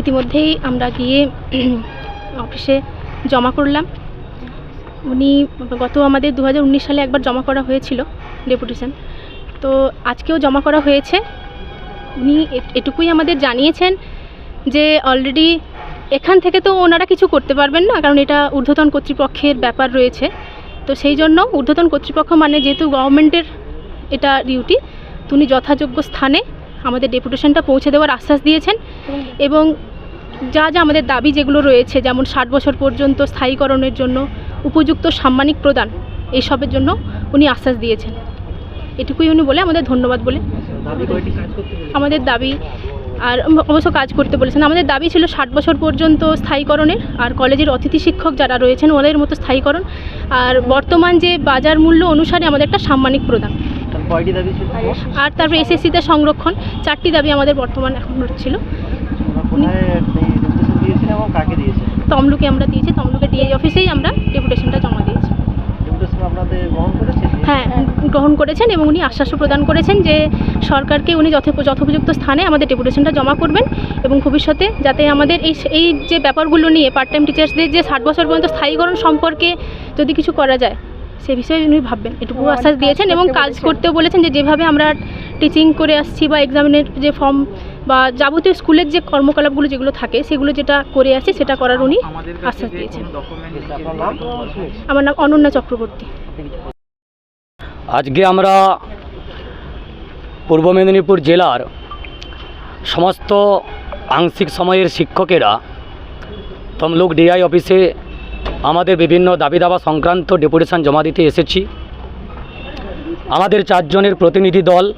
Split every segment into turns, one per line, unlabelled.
ইতিমধ্যেই আমরা গিয়ে অফিসে জমা করলাম। উনি গত আমাদের দু হাজার উনিশ সালে একবার জমা করা হয়েছিল ডেপুটেশন। তো আজকেও জমা করা হয়েছে। উনি এটুকুই আমাদের জানিয়েছেন যে অলরেডি এখান থেকে তো ওনারা কিছু করতে পারবেন না, কারণ এটা ঊর্ধ্বতন কর্তৃপক্ষের ব্যাপার রয়েছে। তো সেই জন্য ঊর্ধ্বতন কর্তৃপক্ষ মানে যেহেতু গভর্নমেন্টের এটা ডিউটি উনি যথাযোগ্য স্থানে আমাদের ডেপুটেশনটা পৌঁছে দেওয়ার আশ্বাস দিয়েছেন এবং যা যা আমাদের দাবি যেগুলো রয়েছে, যেমন ষাট বছর পর্যন্ত স্থায়ীকরণের জন্য উপযুক্ত সাম্মানিক প্রদান এইসবের জন্য উনি আশ্বাস দিয়েছেন। এটুকুই উনি বলে আমাদের ধন্যবাদ বলে। আমাদের দাবি আর অবশ্য কাজ করতে বলেছেন। আমাদের দাবি ছিল ষাট বছর পর্যন্ত স্থায়ীকরণের আর কলেজের অতিথি শিক্ষক যারা রয়েছেন, ওদের মতো স্থায়ীকরণ। আর বর্তমান যে বাজার মূল্য অনুসারে আমাদের একটা সাম্মানিক প্রদান।
কয়টি দাবি ছিল?
আর তারপরে এসএসসিতে সংরক্ষণ চারটি দাবি আমাদের বর্তমান এখন ছিল
কাকে
তমলুকে আমরা দিয়েছি তমলুকে ডিআই অফিসেই আমরা ডেপুটেশনটা জমা দিয়েছি। হ্যাঁ গ্রহণ করেছেন এবং উনি আশ্বাসও প্রদান করেছেন যে সরকারকে উনি যথ যথোপযুক্ত স্থানে আমাদের ডেপুটেশনটা জমা করবেন এবং ভবিষ্যতে যাতে আমাদের এই এই যে ব্যাপারগুলো নিয়ে পার্ট টাইম টিচার্সদের যে ষাট বছর পর্যন্ত স্থায়ীকরণ সম্পর্কে যদি কিছু করা যায় সে বিষয়ে উনি ভাববেন। এটুকু আশ্বাস দিয়েছেন এবং কাজ করতেও বলেছেন যে যেভাবে আমরা টিচিং করে আসছি বা এক্সামিনের যে ফর্ম বা যাবতীয় স্কুলের যে কর্মকলাপগুলো যেগুলো থাকে সেগুলো যেটা করে আসছে সেটা করার উনি আশ্বাস দিয়েছেন। আমার নাম অনন্যা চক্রবর্তী।
আজকে আমরা পূর্ব মেদিনীপুর জেলার সমস্ত আংশিক সময়ের শিক্ষকেরা তমলুক ডিআই অফিসে আমাদের বিভিন্ন দাবি দাবা সংক্রান্ত ডেপুটেশন জমা দিতে এসেছি। আমাদের চারজনের প্রতিনিধি দল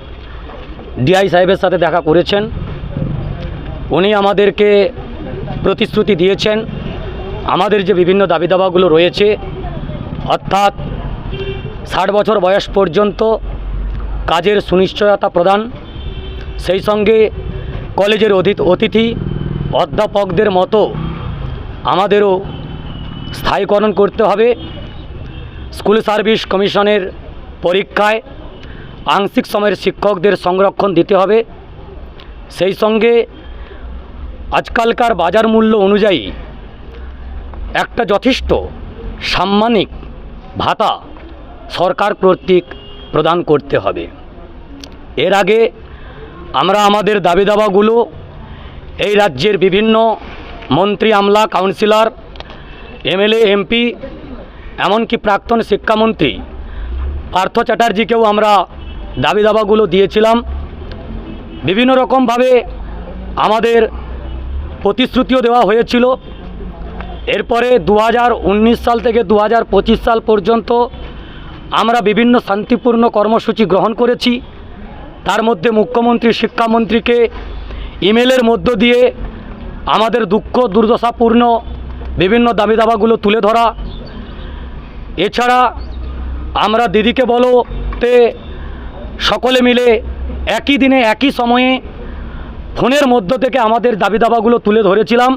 ডিআই সাহেবের সাথে দেখা করেছেন। উনি আমাদেরকে প্রতিশ্রুতি দিয়েছেন। আমাদের যে বিভিন্ন দাবি দাবাগুলো রয়েছে, অর্থাৎ ষাট বছর বয়স পর্যন্ত কাজের সুনিশ্চয়তা প্রদান, সেই সঙ্গে কলেজের অতিথি, অধ্যাপকদের মতো আমাদেরও স্থায়ীকরণ করতে হবে। স্কুল সার্ভিস কমিশনের পরীক্ষায় আংশিক সময়ের শিক্ষকদের সংরক্ষণ দিতে হবে। সেই সঙ্গে আজকালকার বাজার মূল্য অনুযায়ী একটা যথেষ্ট সাম্মানিক ভাতা সরকার কর্তৃক প্রদান করতে হবে। এর আগে আমরা আমাদের দাবি দাবাগুলো এই রাজ্যের বিভিন্ন মন্ত্রী আমলা, কাউন্সিলর এমএলএ, এমপি, এমনকি প্রাক্তন শিক্ষামন্ত্রী পার্থ চ্যাটার্জিকেও আমরা দাবি দাবাগুলো দিয়েছিলাম। বিভিন্ন রকমভাবে আমাদের প্রতিশ্রুতিও দেওয়া হয়েছিল। এরপরে দু হাজার উনিশ সাল থেকে দু হাজার পঁচিশ সাল পর্যন্ত আমরা বিভিন্ন শান্তিপূর্ণ কর্মসূচি গ্রহণ করেছি। তার মধ্যে মুখ্যমন্ত্রী, শিক্ষামন্ত্রীকে ইমেলের মধ্য দিয়ে আমাদের দুঃখ, দুর্দশাপূর্ণ বিভিন্ন দাবি দাবাগুলো তুলে ধরা। এছাড়া আমরা দিদিকে বলো তে সকলে মিলে একই দিনে, একই সময়ে ফোনের মধ্য থেকে আমাদের দাবি দাবাগুলো তুলে ধরেছিলাম।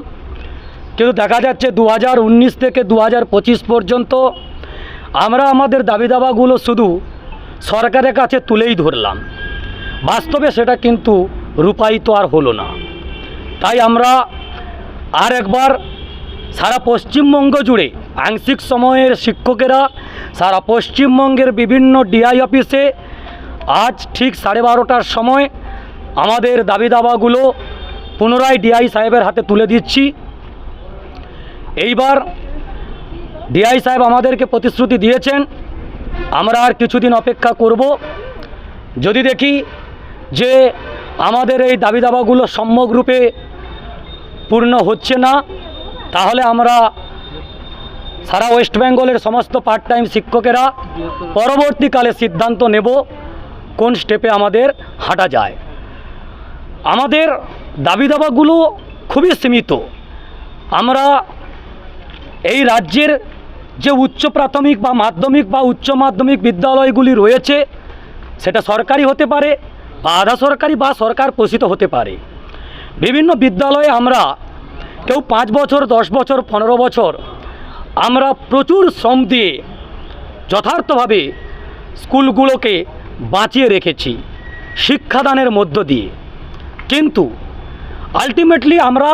কিন্তু দেখা যাচ্ছে দু হাজার উনিশ থেকে দু হাজার পঁচিশ পর্যন্ত আমরা আমাদের দাবি দাবাগুলো শুধু সরকারের কাছে তুলেই ধরলাম। বাস্তবে সেটা কিন্তু রূপায়িত আর হলো না। তাই আমরা আর একবার সারা পশ্চিমবঙ্গ জুড়ে আংশিক সময়ের শিক্ষকেরা সারা পশ্চিমবঙ্গের বিভিন্ন ডিআই অফিসে আজ ঠিক সাড়ে বারোটার সময় আমাদের দাবি দাবাগুলো পুনরায় ডিআই সাহেবের হাতে তুলে দিচ্ছি। এইবার ডিআই সাহেব আমাদেরকে প্রতিশ্রুতি দিয়েছেন, আমরা আর কিছুদিন অপেক্ষা করব। যদি দেখি যে আমাদের এই দাবি দাবাগুলো সম্যকরূপে পূর্ণ হচ্ছে না তাহলে আমরা সারা ওয়েস্ট বেঙ্গলের সমস্ত পার্ট টাইম শিক্ষকেরা পরবর্তীকালে সিদ্ধান্ত নেব কোন স্টেপে আমাদের হাঁটা যায়। আমাদের দাবি দাবাগুলো খুবই সীমিত। আমরা এই রাজ্যের যে উচ্চ প্রাথমিক বা মাধ্যমিক বা উচ্চ মাধ্যমিক বিদ্যালয়গুলি রয়েছে, সেটা সরকারি হতে পারে বা আধা সরকারি বা সরকার পোষিত হতে পারে। বিভিন্ন বিদ্যালয়ে আমরা কেউ পাঁচ বছর, দশ বছর, পনেরো বছর, আমরা প্রচুর শ্রম দিয়ে যথার্থভাবে স্কুলগুলোকে বাঁচিয়ে রেখেছি, শিক্ষাদানের মধ্য দিয়ে। কিন্তু আলটিমেটলি আমরা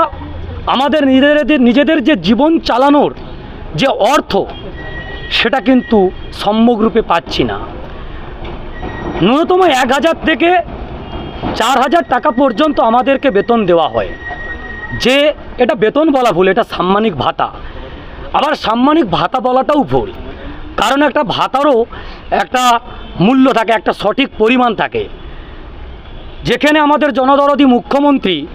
আমাদের নিজেদের নিজেদের যে জীবন চালানোর যে অর্থ, সেটা কিন্তু সম্যকরূপে পাচ্ছি না। ন্যূনতম এক হাজার থেকে চার হাজার টাকা পর্যন্ত আমাদেরকে বেতন দেওয়া হয়। যে এটা বেতন বলা ভুল, এটা সাম্মানিক ভাতা। আবার সাম্মানিক ভাতা বলাটাও ভুল। কারণ একটা ভাতারও একটা মূল্য থাকে, একটা সঠিক পরিমাণ থাকে। যেখানে আমাদের জনদরদি মুখ্যমন্ত্রী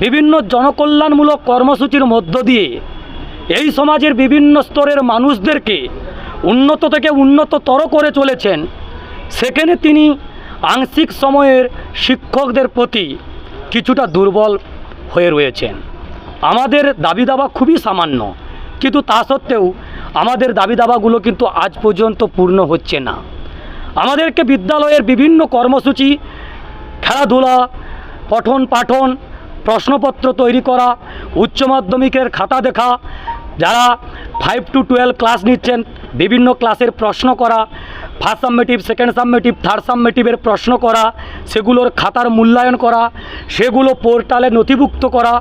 বিভিন্ন জনকল্যাণমূলক কর্মসূচির মধ্য দিয়ে এই সমাজের বিভিন্ন স্তরের মানুষদেরকে উন্নত থেকে উন্নততর করে চলেছেন, সেখানে তিনি আংশিক সময়ের শিক্ষকদের প্রতি কিছুটা দুর্বল হয়ে রয়েছেন। আমাদের দাবি দাবা খুবই সামান্য, কিন্তু তা সত্ত্বেও আমাদের দাবি দাবাগুলো কিন্তু আজ পর্যন্ত পূর্ণ হচ্ছে না। আমাদেরকে বিদ্যালয়ের বিভিন্ন কর্মসূচি, খেলাধুলা, পঠন পাঠন, প্রশ্নপত্র তৈরি করা, উচ্চ মাধ্যমিকের খাতা দেখা, যারা ফাইভ টু টুয়েলভ ক্লাস নিচ্ছেন বিভিন্ন ক্লাসের প্রশ্ন করা first summative second summative third সাবমেটিভের প্রশ্ন করা, সেগুলোর খাতার মূল্যায়ন করা, সেগুলো পোর্টালে নথিভুক্ত করা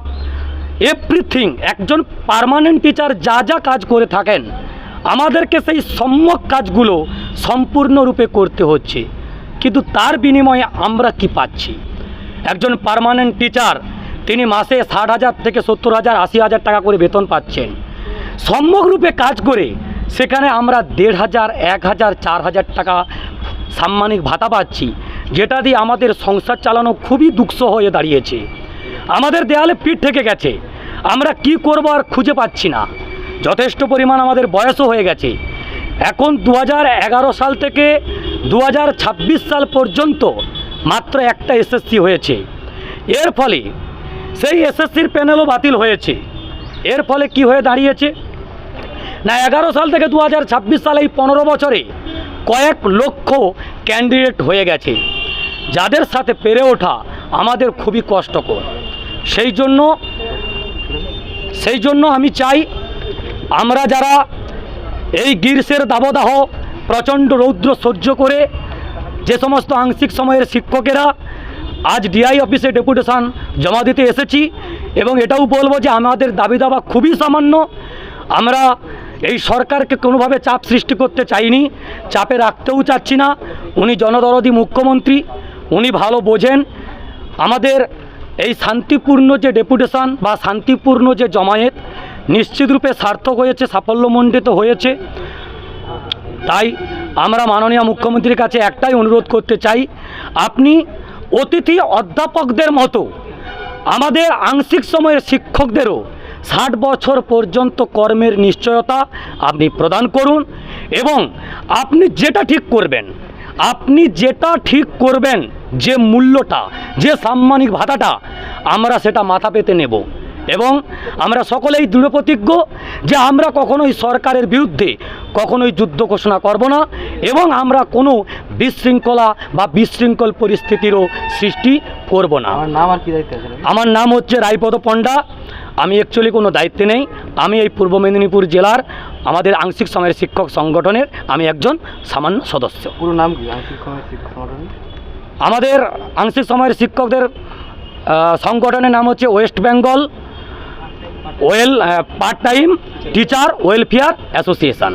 এভরিথিং একজন পার্মানেন্ট টিচার যা যা কাজ করে থাকেন, আমাদেরকে সেই সম্যক কাজগুলো সম্পূর্ণরূপে করতে হচ্ছে। কিন্তু তার বিনিময়ে আমরা কি পাচ্ছি? একজন পার্মানেন্ট টিচার তিনি মাসে ষাট হাজার থেকে সত্তর হাজার, আশি হাজার টাকা করে বেতন পাচ্ছেন। সম্যকরূপে কাজ করে সেখানে আমরা দেড় হাজার, এক হাজার, চার হাজার টাকা সাম্মানিক ভাতা পাচ্ছি, যেটা দিয়ে আমাদের সংসার চালানো খুবই দুঃখ হয়ে দাঁড়িয়েছে। আমাদের দেয়ালে পিঠ থেকে গেছে। আমরা কি করব আর খুঁজে পাচ্ছি না। যথেষ্ট পরিমাণ আমাদের বয়সও হয়ে গেছে। এখন দু সাল থেকে দু হাজার ছাব্বিশ সাল পর্যন্ত মাত্র একটা এসএসসি হয়েছে। এর ফলে সেই এসএসসির প্যানেলও বাতিল হয়েছে। এর ফলে কি হয়ে দাঁড়িয়েছে? না, এগারো সাল থেকে দু সালে এই পনেরো বছরে কয়েক লক্ষ ক্যান্ডিডেট হয়ে গেছে, যাদের সাথে পেরে ওঠা আমাদের খুবই কষ্টকর। সেই জন্য সেই জন্য আমি চাই আমরা যারা এই গ্রীষ্মের দাবদাহ প্রচণ্ড রৌদ্র সহ্য করে যে সমস্ত আংশিক সময়ের শিক্ষকেরা আজ ডিআই অফিসে ডেপুটেশন জমা দিতে এসেছি এবং এটাও বলব যে আমাদের দাবি দাবা খুবই সামান্য। আমরা এই সরকারকে কোনোভাবে চাপ সৃষ্টি করতে চাইনি, চাপে রাখতেও চাচ্ছি না। উনি জনদরদি মুখ্যমন্ত্রী, উনি ভালো বোঝেন। আমাদের এই শান্তিপূর্ণ যে ডেপুটেশন বা শান্তিপূর্ণ যে জমায়েত নিশ্চিতরূপে সার্থক হয়েছে, সাফল্যমণ্ডিত হয়েছে। তাই আমরা মাননীয় মুখ্যমন্ত্রীর কাছে একটাই অনুরোধ করতে চাই, আপনি অতিথি অধ্যাপকদের মতো আমাদের আংশিক সময়ের শিক্ষকদেরও ষাট বছর পর্যন্ত কর্মের নিশ্চয়তা আপনি প্রদান করুন এবং আপনি যেটা ঠিক করবেন আপনি যেটা ঠিক করবেন যে মূল্যটা যে সাম্মানিক ভাতাটা আমরা সেটা মাথা পেতে নেব এবং আমরা সকলেই দৃঢ় প্রতিজ্ঞ যে আমরা কখনোই সরকারের বিরুদ্ধে কখনোই যুদ্ধ ঘোষণা করব না এবং আমরা কোনো বিশৃঙ্খলা বা বিশৃঙ্খল পরিস্থিতিরও সৃষ্টি করব না।
আমার নাম
হচ্ছে রায়পদ পণ্ডা। আমি অ্যাকচুয়ালি কোনো দায়িত্বে নেই। আমি এই পূর্ব মেদিনীপুর জেলার আমাদের আংশিক সময়ের শিক্ষক সংগঠনের আমি একজন সামান্য সদস্য।
পুরো নাম কি? আংশিক শিক্ষক সংগঠন
আমাদের আংশিক সময়ের শিক্ষকদের সংগঠনের নাম হচ্ছে West Bengal well part time teacher welfare association.